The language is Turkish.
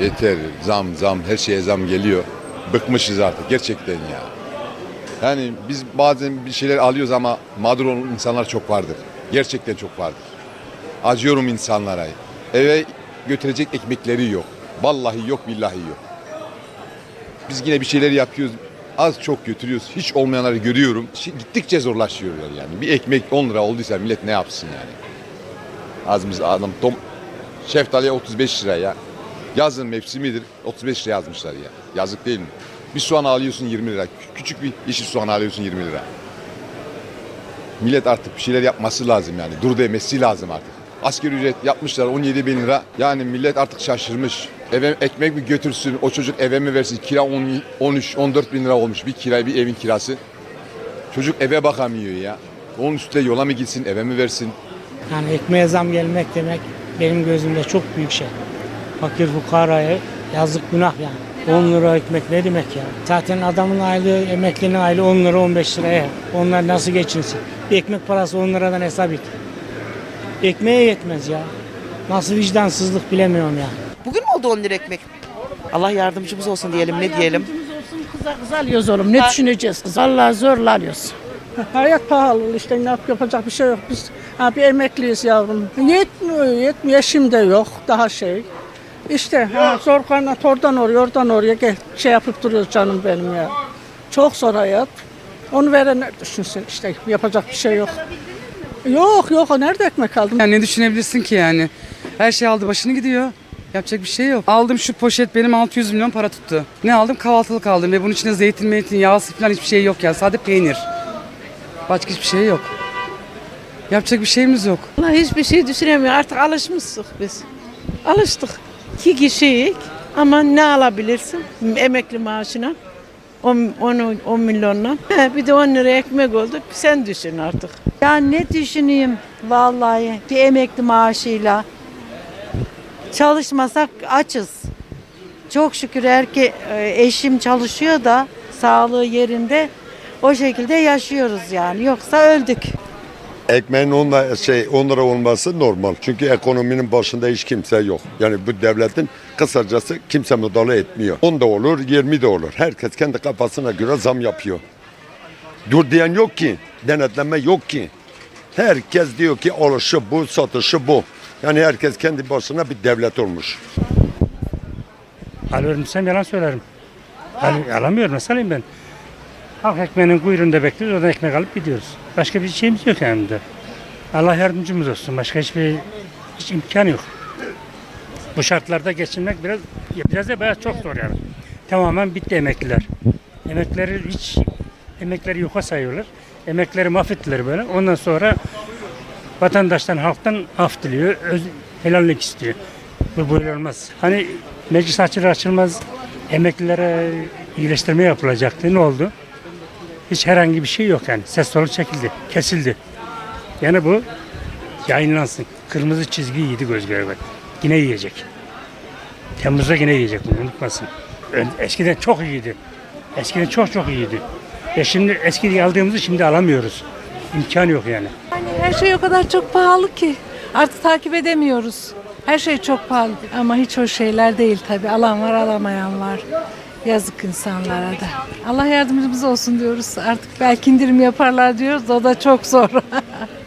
yeter. Zam zam her şeye zam geliyor. Bıkmışız artık gerçekten ya. Yani biz bazen bir şeyler alıyoruz ama mağdur olan insanlar çok vardır. Gerçekten çok vardır. Acıyorum insanlara. Eve götürecek ekmekleri yok. Vallahi yok billahi yok. Biz yine bir şeyler yapıyoruz. Az çok götürüyoruz. Hiç olmayanları görüyorum. Gittikçe zorlaşıyorlar yani. Bir ekmek 10 lira olduysa millet ne yapsın yani? Azımız adam tom şeftaliye 35 lira ya. Yazın mevsimidir. 35 lira yazmışlar ya. Yazık değil mi? Bir soğan alıyorsun 20 lira. Kü- Küçük bir yeşil soğan alıyorsun 20 lira. Millet artık bir şeyler yapması lazım yani. Dur demesi lazım artık. Asgari ücret yapmışlar 17 bin lira. Yani millet artık şaşırmış. Eve ekmek mi götürsün, o çocuk eve mi versin? Kira 10, 13, 14 bin lira olmuş bir kira, bir evin kirası. Çocuk eve bakamıyor ya. Onun üstüne yola mı gitsin, eve mi versin? Yani ekmeğe zam gelmek demek benim gözümde çok büyük şey. Fakir fukaraya yazık günah yani. 10 lira ekmek ne demek ya? Zaten adamın aylığı, emeklinin aylığı 10 lira 15 liraya. Onlar nasıl geçinsin? Bir ekmek parası 10 liradan hesap et. Ekmeğe yetmez ya. Nasıl vicdansızlık bilemiyorum ya. Bugün mü oldu 10 lira ekmek? Allah yardımcımız olsun diyelim ne diyelim. Kıza kız alıyoruz oğlum. Ne düşüneceğiz kız? Allah zorla alıyoruz. Hayat pahalı işte ne yap yapacak bir şey yok. Biz ha, bir emekliyiz yavrum. Yetmiyor, yetmiyor. Eşim de yok daha şey. İşte ha, zor kaynat oradan oraya oradan oraya gel, şey yapıp duruyoruz canım benim ya. Çok zor hayat. Onu verenler düşünsün işte yapacak bir şey yok. Yok yok nerede ekmek aldım? Yani ne düşünebilirsin ki yani? Her şey aldı başını gidiyor. Yapacak bir şey yok. Aldım şu poşet benim 600 milyon para tuttu. Ne aldım? Kahvaltılık aldım ve bunun içinde zeytin, meytin, yağsı falan hiçbir şey yok yani. Sadece peynir. Başka hiçbir şey yok. Yapacak bir şeyimiz yok. Vallahi hiçbir şey düşünemiyor. Artık alışmıştık biz. Alıştık. İki kişiyik ama ne alabilirsin emekli maaşına? 10, 10, 10 milyonla. Bir de 10 lira ekmek oldu. Sen düşün artık. Ya ne düşüneyim vallahi bir emekli maaşıyla. Çalışmasak açız. Çok şükür erke e, eşim çalışıyor da sağlığı yerinde. O şekilde yaşıyoruz yani. Yoksa öldük. Ekmeğin 10 lira, şey, 10 lira olması normal. Çünkü ekonominin başında hiç kimse yok. Yani bu devletin kısacası kimse müdahale etmiyor. 10 da olur, 20 de olur. Herkes kendi kafasına göre zam yapıyor. Dur diyen yok ki. Denetleme yok ki. Herkes diyor ki alışı bu, satışı bu. Yani herkes kendi başına bir devlet olmuş. Alıyorum sen yalan söylerim. Al, alamıyorum nasıl alayım ben? Halk ekmeğinin kuyruğunda bekliyoruz oradan ekmek alıp gidiyoruz. Başka bir şeyimiz yok yani de. Allah yardımcımız olsun. Başka hiçbir hiç imkan yok. Bu şartlarda geçinmek biraz biraz da bayağı çok zor yani. Tamamen bitti emekliler. Emeklileri hiç emekleri yoka sayıyorlar. Emekleri mahvettiler böyle. Ondan sonra vatandaştan halktan af diliyor. Öz, helallik istiyor. Bu böyle olmaz. Hani meclis açılır açılmaz emeklilere iyileştirme yapılacaktı. Ne oldu? Hiç herhangi bir şey yok yani. Ses soluk çekildi, kesildi. Yani bu yayınlansın. Kırmızı çizgi yedi göz göre bak. Yine yiyecek. Temmuz'da yine yiyecek bunu unutmasın. Eskiden çok iyiydi. Eskiden çok çok iyiydi. Ya şimdi eski aldığımızı şimdi alamıyoruz. İmkan yok yani. Her şey o kadar çok pahalı ki artık takip edemiyoruz. Her şey çok pahalı ama hiç o şeyler değil tabii. Alan var alamayan var. Yazık insanlara da. Allah yardımcımız olsun diyoruz. Artık belki indirim yaparlar diyoruz o da çok zor.